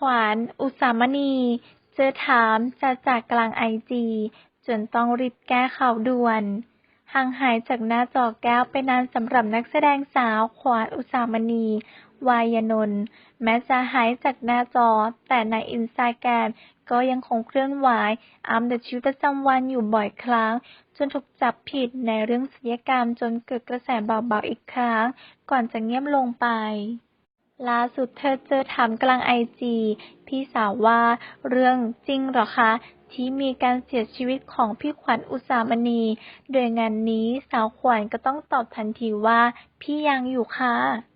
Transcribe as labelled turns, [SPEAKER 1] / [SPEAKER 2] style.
[SPEAKER 1] ขวัญอุสามณี เจอถามจากจากกลางไอจีจนต้องรีบแก้ข่าวด่วนห่างหายจากหน้าจอแก้วไปนานสำหรับนักแสดงสาวขวัญอุสามณี วายนนท์แม้จะหายจากหน้าจอ แต่ในอินสตาแกรมก็ยังคงเคลื่อนไหวอัปเดชีวิตประจำวันอยู่บ่อยครั้ง จนถูกจับผิดในเรื่องศัลยกรรมจนเกิดกระแสเบาๆอีกครั้ง ก่อนจะเงียบลงไป ล่าสุดเธอเจอถามกลางไอจีพี่สาวว่าเรื่องจริงหรอคะ ที่มีการเสียชีวิตของพี่ขวัญอุสามณี โดยงานนี้สาวขวัญก็ต้องตอบทันทีว่า พี่ยังอยู่ค่ะ